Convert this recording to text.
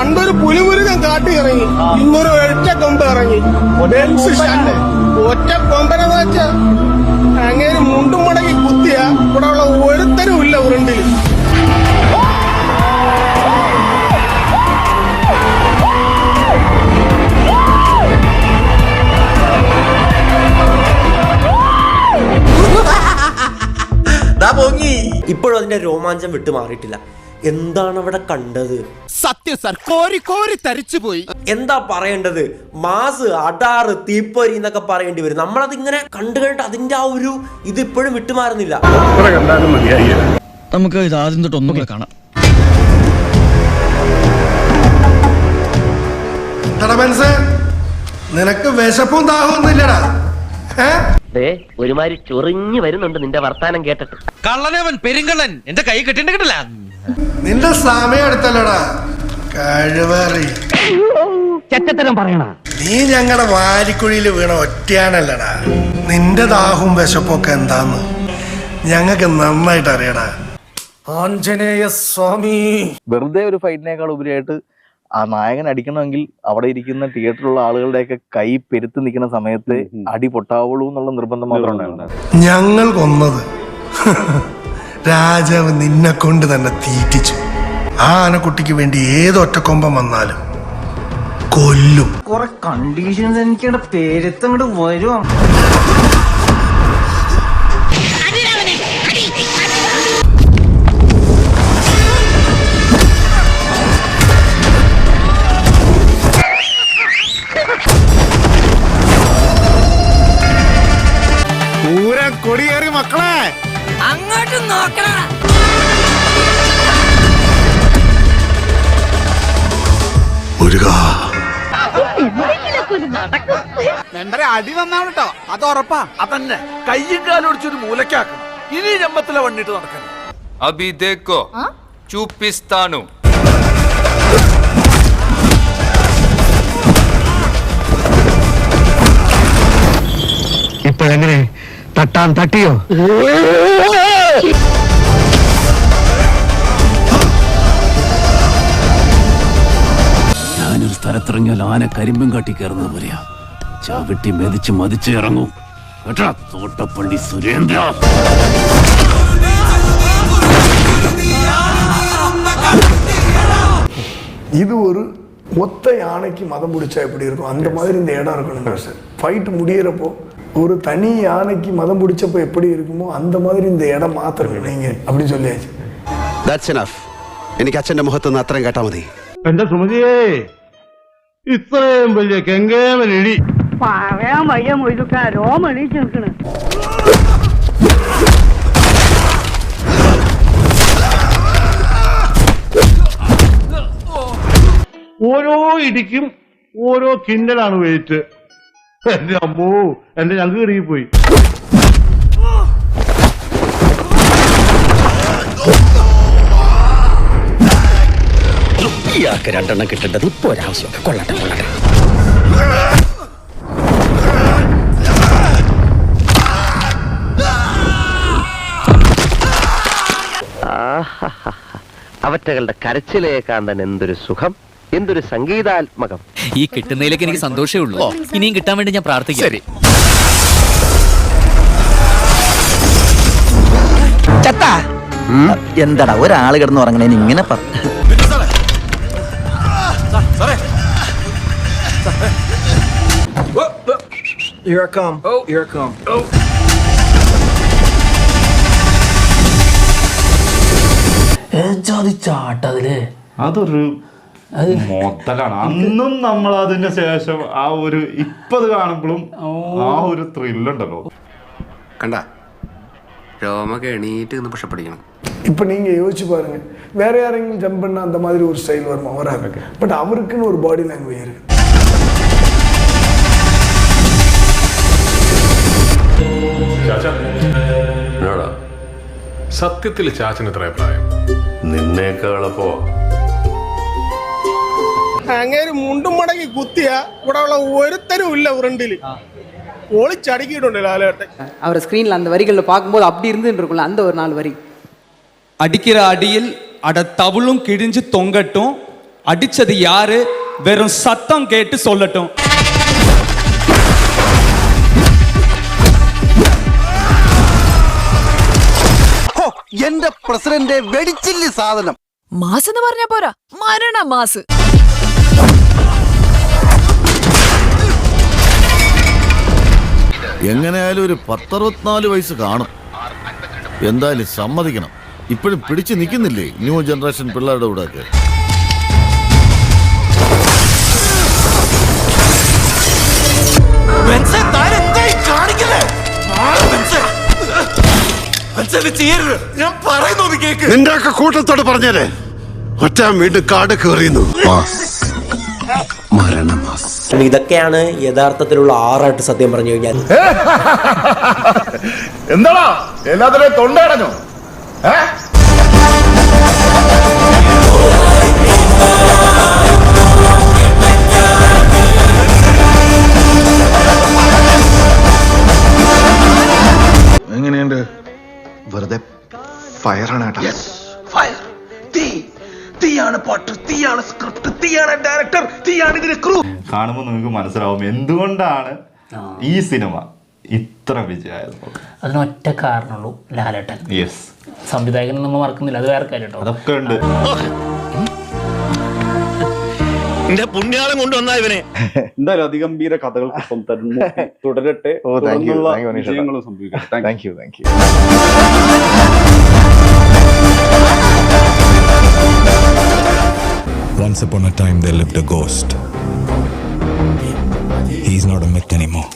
പണ്ടൊരു പുലിമുരുകൻ കാട്ടി ഇറങ്ങി ഇന്നൊരു ഒറ്റ കൊമ്പ് ഇറങ്ങി. ഒറ്റ കൊമ്പനെന്ന് വെച്ച അങ്ങനെ മുണ്ടും മുടങ്ങി കുത്തിയ ഇവിടെ ഉള്ള ഒരുത്തരും ഇല്ല ഉരുണ്ടിൽ ഇപ്പോഴും അതിന്റെ രോമാഞ്ചം വിട്ടു മാറിയിട്ടില്ല എന്താണ് അവിടെ കണ്ടത്? സത്യം സർ കോരി കോരി തരിച്ചു പോയി. എന്താ പറയേണ്ടത്? മാസ് അടാറ് തീപ്പൊരി എന്നൊക്കെ പറയേണ്ടി വരും. നമ്മളത് ഇങ്ങനെ കണ്ടു കഴിഞ്ഞിട്ട് അതിന്റെ ആ ഒരു ഇത് ഇപ്പോഴും വിട്ടുമാറുന്നില്ല. നമുക്ക് ഇത് ആദ്യം തൊട്ട് ഒന്നുകൂടെ കാണാം. നിനക്ക് വിശപ്പും ഒരുമാതിരി ചൊറിഞ്ഞു വരുന്നുണ്ട് നിന്റെ വർത്താനം കേട്ടിട്ട്. കള്ളനവൻ പെരുങ്കള്ളൻ എന്റെ കൈ കെട്ടിണ്ട് കിട്ടില്ല. നിന്റെ സമയം എടുത്തല്ലടാ. കഴിവേറി. ചെറ്റത്തരം പറയണ. നീ ഞങ്ങളുടെ വാരിക്കുഴിയിൽ വീണ ഒറ്റയാണല്ലടാ. നിന്റെ ദാഹവും വിശപ്പൊക്കെ എന്താന്ന് ഞങ്ങൾക്ക് നന്നായിട്ട് അറിയടാ. ആഞ്ജനേയ സ്വാമി. വെറുതെ ഒരു ഫൈറ്റിനേക്കാൾ ഉപരിയായിട്ട് ആ നായകൻ അടിക്കണമെങ്കിൽ അവിടെ ഇരിക്കുന്ന തിയേറ്ററിലുള്ള ആളുകളുടെയൊക്കെ കൈ പെരുത്ത് നിൽക്കുന്ന സമയത്ത് അടി പൊട്ടാവുള്ളൂ എന്നുള്ള നിർബന്ധം മാത്രമേ ഉണ്ടായിരുന്നു. ഞങ്ങൾ കൊന്നത് രാജാവ് നിന്നെ കൊണ്ട് തന്നെ തീറ്റിച്ചു. ആ ആനക്കുട്ടിക്ക് വേണ്ടി ഏതൊറ്റക്കൊമ്പം വന്നാലും കൊല്ലും. കുറെ കണ്ടീഷൻസ് എനിക്ക് പേരത്തങ്ങോട്ട് വരും. മെമ്പറെ അടി വന്നാണ് കേട്ടോ അത് ഉറപ്പാ. അതന്നെ. കയ്യും കാലൊടിച്ചൊരു മൂലക്കാക്കും ഇനി ജമ്പത്തിലെ വണ്ണിട്ട് നടക്കണം അബി ചൂപ്പിസ്ഥാനു. ഇപ്പോഴെങ്ങനെ തട്ടാൻ തട്ടിയോ? ഞാനൊരു സ്ഥലത്തിറങ്ങിയാൽ ആന കരിമ്പും കാട്ടി കയറുന്നത് പോലെയാ ചവിട്ടി മെതിച്ച് മതിച്ച് ഇറങ്ങും കേട്ടാ തോട്ടപ്പള്ളി സുരേന്ദ്ര இது ஒரு ஒத்த யானைக்கு மதம் பிடிச்சா எப்படி இருக்கும் அந்த மாதிரி இந்த இடம் இருக்கணும் சார் ஃபைட் முடியிறப்போ ஒரு தனி யானைக்கு மதம் பிடிச்சப்போ எப்படி இருக்குமோ அந்த மாதிரி இந்த இடம் மாத்திரம் நீங்க அப்படி சொல்லியாச்சு ദാറ്റ്സ് എനഫ് എനിക്ക് അച്ഛന്റെ മുഖത്ത് നിന്ന് അത്രയും കേട്ടാ മതി എന്റെ സുമതിയേ ഇത്രയും വലിയ കെങ്കേമനിടി പറയാൻ വയ്യ മൊയ്തുക്ക രോമണീച്ച് നിൽക്കണ്. ഓരോ ഇടിക്കും ഓരോ കിന്നലാണ് വെയിറ്റ് എന്റെ അമ്മോ എന്റെ ഞങ്ങൾക്ക് കീറിയി ഇയാൾക്ക് രണ്ടെണ്ണം കിട്ടേണ്ടത് ഇപ്പൊ ഒരാവശ്യം കൊള്ളട്ടെ കൊള്ളട്ടെ അവറ്റകളുടെ കരച്ചിലേക്കാൻ തന്നെ എന്തൊരു സുഖം എന്തൊരു സംഗീതാത്മകം. ഈ കിട്ടുന്നതിലേക്ക് എനിക്ക് സന്തോഷമേ ഉള്ളൂ. ഇനിയും കിട്ടാൻ വേണ്ടി ഞാൻ പ്രാർത്ഥിക്കാം. ശരി. എന്താടാ ഒരാൾ കിടന്ന് ഉറങ്ങണേന് ഇങ്ങനെ Here I come. Oh, here I come. Oh. അതൊരു മൊത്തലാണ്. അന്നും നമ്മൾ അതിന് ശേഷം ആ ഒരു ഇപ്പത് കാണുമ്പോഴും ആ ഒരു ത്രില്ലുണ്ടല്ലോ. കണ്ട രോമൊക്കെ എണീറ്റ് പക്ഷപ്പെടിക്കണം ഇപ്പൊ നീ യോജിച്ചു പാരുങ്ങ വേറെ ആരെങ്കിലും ജമ്പണ്ണ അന്ത മാതിരി ഒരു സ്റ്റൈൽ വരണം അവരൊക്കെ ബട്ട് അവർക്കും ഒരു ബോഡി ലാംഗ്വേജ് ആയിരുന്നു இருக்கு സത്യത്തിൽ ചാച്ചന് എത്ര പ്രായം നിന്നേക്കാളപ്പോ അങ്ങനെ മുണ്ടും മുടങ്ങി കുത്തിയ ഇവിടെ ഉള്ള ഒരുത്തരും ഇല്ല ഉരുണ്ടിൽ ഒളിച്ചടുക്കിയിട്ടുണ്ട് ലാലേട്ടൻ அவர் ஸ்கிரீன்ல அந்த வரிகளில் பார்க்கும்போது அப்படி இருந்துட்டு இருக்கும்ல அந்த ஒரு நாலு வரி அடிக்கிற அடியில் அட தவுளும் கிழிஞ்சு தொங்கட்டும் அடிச்சது யாரு வெறும் சத்தம் கேட்டு சொல்லட்டும் എന്റെ പ്രസിഡന്റ് വെടിച്ചില്ല സാധനം. മാസ് എന്ന് പറഞ്ഞ പോരാ. മരണ മാസ്. എങ്ങനെയായാലും ഒരു പത്തറുപത്തിനാല് വയസ്സ് കാണും. എന്തായാലും സമ്മതിക്കണം. ഇപ്പോഴും പിടിച്ചു നിൽക്കുന്നില്ലേ ന്യൂ ജനറേഷൻ പിള്ളേരുടെ കൂടെ ഞാൻ കേക്ക്. നിന്റെ ഒക്കെ കൂട്ടത്തോട് പറഞ്ഞേരെ. ഒറ്റ വീണ്ടും കാട് കയറിയുന്നു. ഇതൊക്കെയാണ് യഥാർത്ഥത്തിലുള്ള ആറാട്ട് സത്യം പറഞ്ഞു കഴിഞ്ഞാൽ. എന്താടാ എല്ലാത്തിനെയും തൊണ്ടടഞ്ഞോ എങ്ങനെയുണ്ട് ഫയറാണ് കേട്ടോ. ഫയർ തീ തീയാണ് പാട്ട് തീയാണ് സ്ക്രിപ്റ്റ് തീയാണ് ഡയറക്ടർ തീയാണ് ഇതിന്റെ ക്രൂ കാണുമ്പോൾ നിങ്ങൾക്ക് മനസ്സിലാവും എന്തുകൊണ്ടാണ് ഈ സിനിമ ഇത്ര വിജയമായത്. അതിനൊറ്റ കാരണമുള്ളൂ ലാലേട്ടൻ. യെസ് സംവിധായകൻ നമ്മൾ മറക്കുന്നില്ല. അത് വേറെ കാര്യം കേട്ടോ. അതൊക്കെ ഉണ്ട്. എന്റെ പുണ്യാളം കൊണ്ടുവന്ന ഇവനെ. എന്തായാലും അതിഗംഭീര കഥകൾക്കൊപ്പം തന്നെ തുടരട്ടെ. വിജയങ്ങളും സംഭവിക്കട്ടെ. Thank you thank you Once upon a time there lived a ghost. He's not a myth anymore.